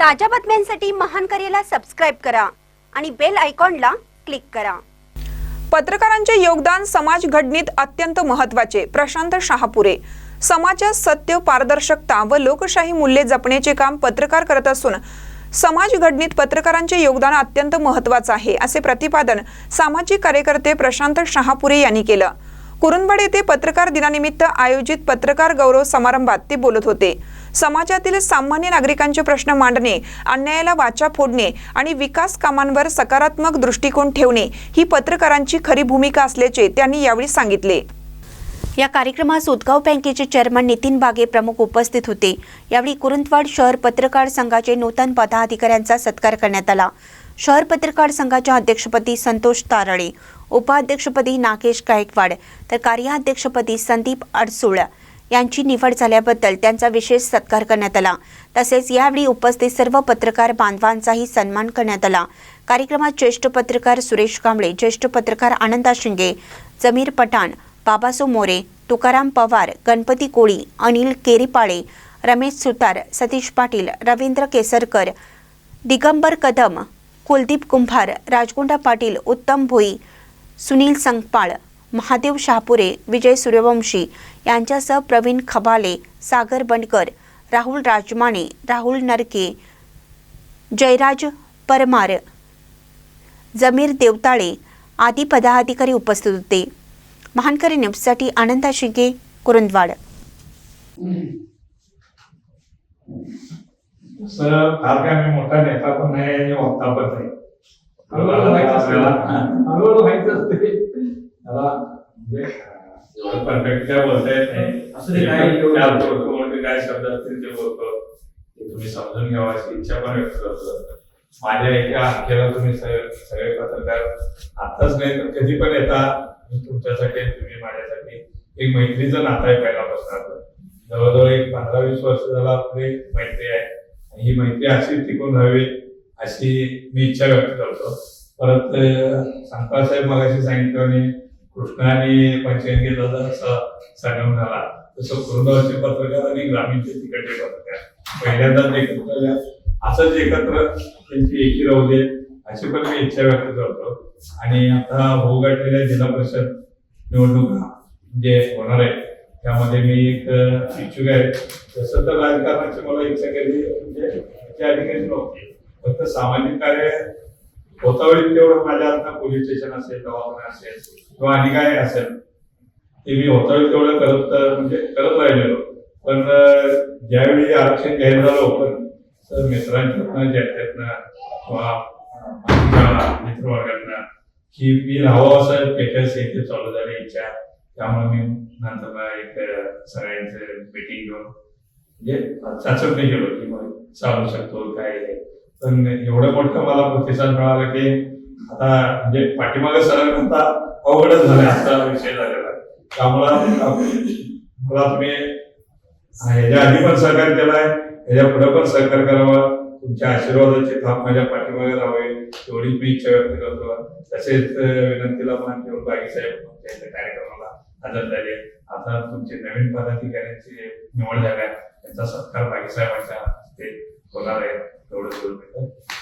ताज्या बातम्यांसाठी महान करेला सबस्क्राईब करा आणि बेल आयकॉनला क्लिक करा. पत्रकारांचे योगदान समाज घडणीत अत्यंत महत्त्वाचे प्रशांत शहापुरे. समाजात सत्य पारदर्शकता व लोकशाही मूल्ये जपण्याचे काम पत्रकार करत असून समाज घडणीत पत्रकारांचे योगदान अत्यंत महत्वाचं आहे असे प्रतिपादन सामाजिक कार्यकर्ते प्रशांत शहापुरे यांनी केलं. कुरुंदवाड येथे पत्रकार दिनानिमित्त आयोजित पत्रकार गौरव समारंभात ते बोलत होते. समाजातील सामान्य नागरिकांचे प्रश्न मांडणे अन्यायाला वाचा फोडणे आणि विकास कामांवर सकारात्मक दृष्टिकोन ठेवणे ही पत्रकारांची खरी भूमिका असल्याचे त्यांनी यावेळी सांगितले. या कार्यक्रमास उदगाव बँकेचे चेअरमन नितीन बागे प्रमुख उपस्थित होते. यावेळी कुरुंदवाड शहर पत्रकार संघाचे नूतन पदाधिकाऱ्यांचा सत्कार करण्यात आला. शहर पत्रकार संघाच्या अध्यक्षपदी संतोष तारळे उपाध्यक्षपदी नागेश गायकवाड तर कार्याध्यक्षपदी संदीप अडसूळ. यांची निवड झाल्याबद्दल त्यांचा विशेष सत्कार करण्यात आला. तसेच यावेळी उपस्थित सर्व पत्रकार बांधवांचाही सन्मान करण्यात आला. कार्यक्रमात ज्येष्ठ पत्रकार सुरेश कांबळे ज्येष्ठ पत्रकार आनंदा शिंगे जमीर पठाण बाबासो मोरे तुकाराम पवार गणपती कोळी अनिल केरीपाळे रमेश सुतार सतीश पाटील रवींद्र केसरकर दिगंबर कदम कुलदीप कुंभार राजगुंडा पाटील उत्तम भोई सुनील संगपाळ महादेव शहापुरे विजय सूर्यवंशी यांच्यासह प्रवीण खबाले सागर बंडकर राहुल राजमाने राहुल नरके जयराज परमार जमीर देवताळे आदी पदाधिकारी उपस्थित होते. महानकरी न्यूजसाठी आनंदा शिंगे कुरुंदवाड. सर फार काय मी मोठा नेता पण नाही आणि वक्ता पण नाही. हळूहळू व्हायचं असते. मला- हळूहळू व्हायचं असते मला म्हणजे एवढं परफेक्ट काय बोलता येत नाही असं ते काय बोलतो म्हणजे काय शब्द असतील ते बोलतो. ते तुम्ही समजून घ्यावा अशी इच्छा पण व्यक्त करतो. माझ्या एका हक्याला तुम्ही सगळे पत्रकार आताच नाही तर कधी पण येता. तुमच्यासाठी तुम्ही माझ्यासाठी एक मैत्रीचं नातं आहे पहिल्यापासून. जवळजवळ एक पंधरा वीस वर्ष झाला आपली मैत्री आहे. आणि ही मैत्री अशी टिकून राहावी अशी मी इच्छा व्यक्त करतो. परत संपा साहेब मगाशी सांगितलं कृष्णाने पंचायत आणि असा संगम झाला तसं कुरुंदावरचे पत्रकार आणि ग्रामीणचे तिकडचे पत्रकार. पहिल्यांदाच एकत्र असंच एकत्र त्यांची एकी राहू दे अशी पण मी इच्छा व्यक्त करतो. आणि आता होऊ जिल्हा परिषद निवडणुका जे होणार आहे त्यामध्ये मी एक इच्छुक आहे. तसं तर राजकारणाची मला इच्छा केली म्हणजे त्या अधिकारी नव्हती फक्त सामाजिक कार्य होता वेळी तेवढं माझ्या आता पोलीस स्टेशन असेल दवाखाना असेल किंवा आणि काय असेल ते मी होता होईल तेवढं करत म्हणजे करत राहिलेलो. पण ज्यावेळी आरक्षण घ्यायला झालं ओपन तर मित्रांच्यातनं जनतेतनं किंवा मित्रवर्गातनं की मी राहावं असं पेटर्स इथे चालू झाली इच्छा त्यामुळे मी नंतर एक सगळ्यांचं मिटिंग घेऊन म्हणजे चाचपणी केलो की मग चालू शकतो काय पण एवढं मोठं मला प्रतिसाद मिळाला की आता म्हणजे पाठीमागे सरळ म्हणता अवघडच झालं असा विषय झालेला. त्यामुळं मला तुम्ही ह्याच्या आधी पण सहकार्य केलाय ह्याच्या पुढे पण सहकार्य करावा. तुमच्या आशीर्वादाची थाप माझ्या पाठीमागे राहावे एवढी मी इच्छा व्यक्त करतो. तसेच विनंतीला मान ठेवून बागी साहेब इथे कार्यक्रमाला हजर झाले. आता तुमचे नवीन पदाधिकाऱ्यांची निवड झाल्या. त्यांचा सत्कार बागी साहेबांच्या हस्ते होणार आहे एवढं बोलतो